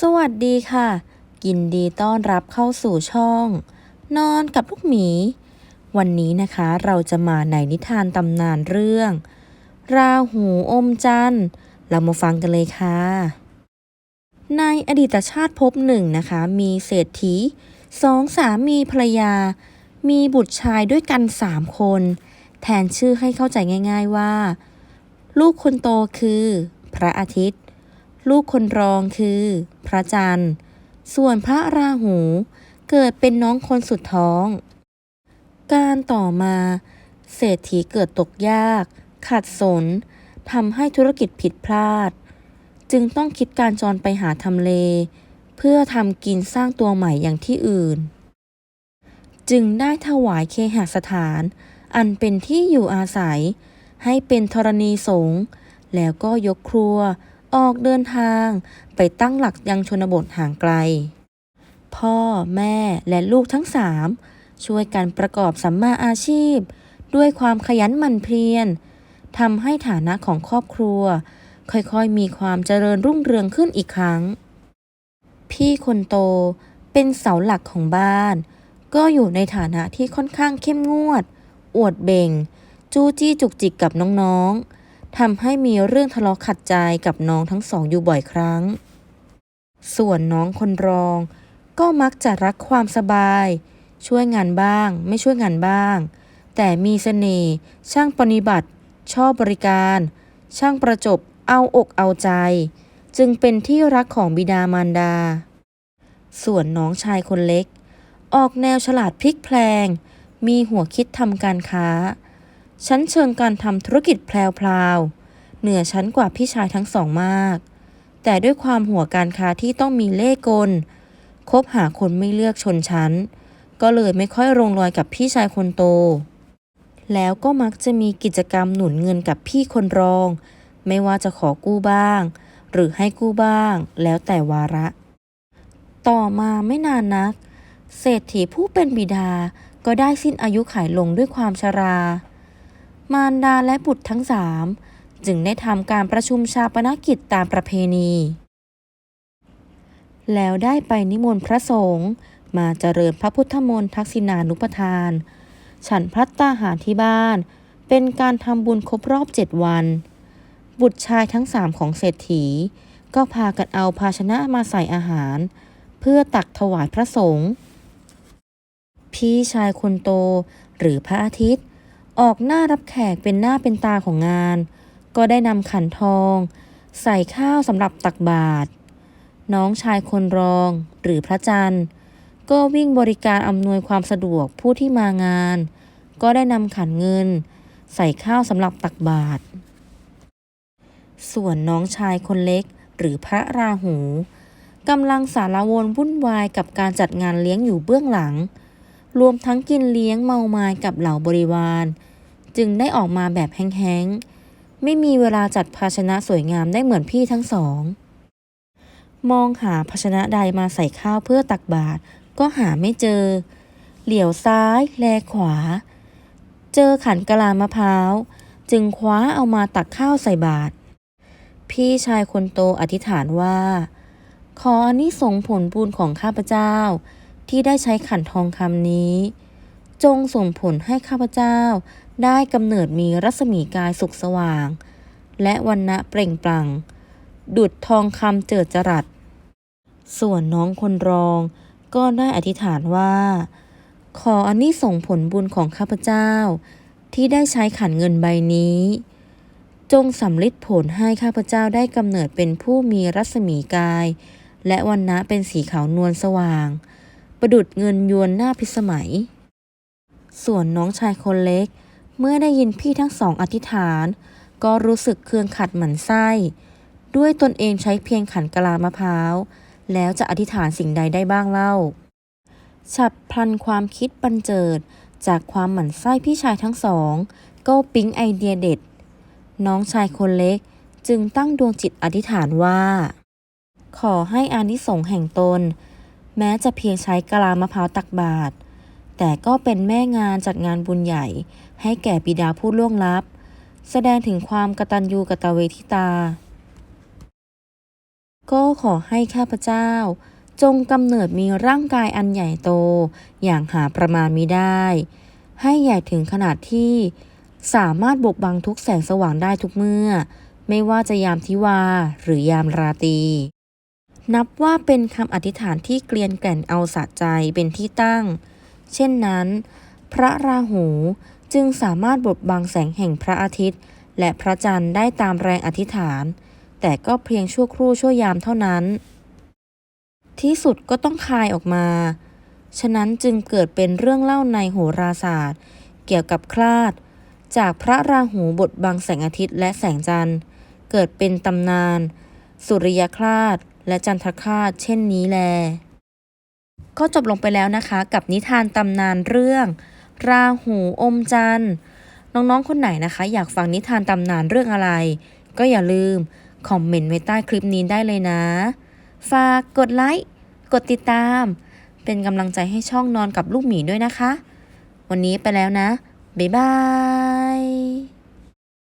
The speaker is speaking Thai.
สวัสดีค่ะ ยินดีต้อนรับเข้าสู่ช่อง นอนกับลูกหมี วันนี้นะคะเราจะมาในนิทานตำนานเรื่อง ราหูอมจันทร์ เรามาฟังกันเลยค่ะ ในอดีตชาติภพหนึ่งนะคะ มีเศรษฐีสองสามีภรรยา มีบุตรชายด้วยกันสามคน แทนชื่อให้เข้าใจง่าย ๆว่า ลูกคนโตคือ พระอาทิตย์ ลูกคนรองคือ พระจันทร์ ส่วนพระราหูเกิดเป็นน้องคนสุดท้อง การต่อมา เศรษฐีเกิดตกยากขัดสนทำให้ธุรกิจผิดพลาด จึงต้องคิดการจรไปหาทำเล เพื่อทำกินสร้างตัวใหม่อย่างที่อื่น จึงได้ถวายเคหสถาน อันเป็นที่อยู่อาศัย ให้เป็นธรณีสงฆ์แล้วก็ยกครัว ออกเดินทางไปตั้งหลักยังชนบทห่างไกล พ่อแม่และลูกทั้งสามช่วยกันประกอบสัมมาอาชีพ ด้วยความขยันหมั่นเพียรทำให้ฐานะของครอบครัว ค่อยๆ มีความเจริญรุ่งเรืองขึ้นอีกครั้ง พี่คนโตเป็นเสาหลักของบ้าน ก็อยู่ในฐานะที่ค่อนข้างเข้มงวด อวดเบ่ง จู้จี้จุกจิกกับน้องๆ ทำให้มีเรื่องทะเลาะขัดใจกับน้องทั้งสองอยู่บ่อยครั้ง ส่วนน้องคนรอง ก็มักจะรักความสบาย ช่วยงานบ้าง ไม่ช่วยงานบ้าง แต่มีเสน่ห์ช่างปฏิบัติ ชอบบริการ ช่างประจบเอาอกเอาใจ จึงเป็นที่รักของบิดามารดา ส่วนน้องชายคนเล็ก ออกแนวฉลาดพลิกแพลง มีหัวคิดทำการค้า ชั้นเชิงการทำธุรกิจแพลวๆ เหนือชั้นกว่าพี่ชายทั้งสองมาก แต่ด้วยความหัวการค้าที่ต้องมีเล่กล คบหาคนไม่เลือกชนชั้น ก็เลยไม่ค่อยลงรอยกับพี่ชายคนโต แล้วก็มักจะมีกิจกรรมหนุนเงินกับพี่คนรอง ไม่ว่าจะขอกู้บ้าง หรือให้กู้บ้าง แล้วแต่วาระ ต่อมาไม่นานนัก เศรษฐีผู้เป็นบิดาก็ได้สิ้นอายุขัยลงด้วยความชรา มารดาและบุตรทั้งสามจึงได้ทำการประชุมชาปนกิจตามประเพณี แล้วได้ไปนิมนต์พระสงฆ์มาเจริญพระพุทธมนต์ทักษิณานุปทาน ฉันพัตตาหารที่บ้าน เป็นการทำบุญครบรอบเจ็ดวัน บุตรชายทั้งสามของเศรษฐี ก็พากันเอาภาชนะมาใส่อาหาร เพื่อตักถวายพระสงฆ์พี่ชายคนโตหรือพระอาทิตย์ ออกหน้ารับแขกเป็นหน้าเป็นตาของงาน ก็ได้นำขันทอง ใส่ข้าวสำหรับตักบาตรน้องชายคนรองหรือพระจันทร์ ก็วิ่งบริการอำนวยความสะดวกผู้ที่มางาน ก็ได้นำขันเงิน ใส่ข้าวสำหรับตักบาตรส่วนน้องชายคนเล็กหรือพระราหูกำลังสารวนวุ่นวายกับการจัดงานเลี้ยงอยู่เบื้องหลัง รวมทั้งกินเลี้ยงเมามายกับเหล่าบริวาร จึงได้ออกมาแบบแห้งๆ ไม่มีเวลาจัดภาชนะสวยงามได้เหมือนพี่ทั้งสอง มองหาภาชนะใดมาใส่ข้าวเพื่อตักบาตรก็หาไม่เจอ เหลียวซ้าย แลขวา เจอขันกะลามะพร้าว จึงคว้าเอามาตักข้าวใส่บาตรพี่ชายคนโตอธิษฐานว่า ขออานิสงส์ผลบุญของข้าพเจ้า ที่ได้ใช้ขันทองคำนี้ จงส่งผลให้ข้าพเจ้าได้กำเนิดมีรัศมีกายสุขสว่าง และวันณะเปล่งปลั่ง ดุดทองคำเจิดจรัส ส่วนน้องคนรองก็ได้อธิษฐานว่า ขออันนี้ส่งผลบุญของข้าพเจ้า ที่ได้ใช้ขันเงินใบนี้ จงสำลิดผลให้ข้าพเจ้าได้กำเนิดเป็นผู้มีรัศมีกาย และวันนะเป็นสีขาวนวลสว่าง ประดุดเงินยวนหน้าพิสมัย ส่วนน้องชายคนเล็ก เมื่อได้ยินพี่ทั้งสองอธิษฐาน ก็รู้สึกเคืองขัดหมั่นไส้ ด้วยตนเองใช้เพียงขันกะลามะพร้าว แล้วจะอธิษฐานสิ่งใดได้บ้างเล่า ฉับพลันความคิดบันเจิด จากความหมั่นไส้พี่ชายทั้งสอง ก็ปิ๊งไอเดียเด็ด น้องชายคนเล็กจึงตั้งดวงจิตอธิษฐานว่า ขอให้อานิสงส์แห่งตน แม้จะเพียงใช้กะลามะพร้าวตักบาตรแต่ก็เป็นแม่งานจัดงานบุญใหญ่ ให้แก่บิดาผู้ล่วงลับ แสดงถึงความกตัญญูกตเวทิตา ก็ขอให้ข้าพเจ้า จงกำเนิดมีร่างกายอันใหญ่โต อย่างหาประมาณมิได้ ให้ใหญ่ถึงขนาดที่สามารถบกบังทุกแสงสว่างได้ทุกเมื่อ ไม่ว่าจะยามทิวาหรือยามราตรี นับว่าเป็นคำอธิษฐานที่เกลียนแก่นเอาสะใจเป็นที่ตั้ง เช่นนั้น พระราหูจึงสามารถบดบังแสงแห่งพระอาทิตย์ และพระจันทร์ได้ตามแรงอธิษฐาน แต่ก็เพียงชั่วครู่ชั่วยามเท่านั้น ที่สุดก็ต้องคายออกมา ฉะนั้นจึงเกิดเป็นเรื่องเล่าในโหราศาสตร์ เกี่ยวกับคลาด จากพระราหูบดบังแสงอาทิตย์และแสงจันทร์ เกิดเป็นตำนาน สุริยคลาด และจันทคาดเช่นนี้แล ก็จบลงไปแล้วนะคะกับนิทานตำนานเรื่อง ราหูอมจันทร์น้องๆ คนไหนนะคะ อยากฟังนิทานตำนานเรื่องอะไร ก็อย่าลืม คอมเมนต์ไว้ใต้คลิปนี้ได้เลยนะ ฝากกดไลค์กดติดตาม เป็นกำลังใจให้ช่องนอนกับลูกหมีด้วยนะคะ วันนี้ไปแล้วนะ บ๊ายบาย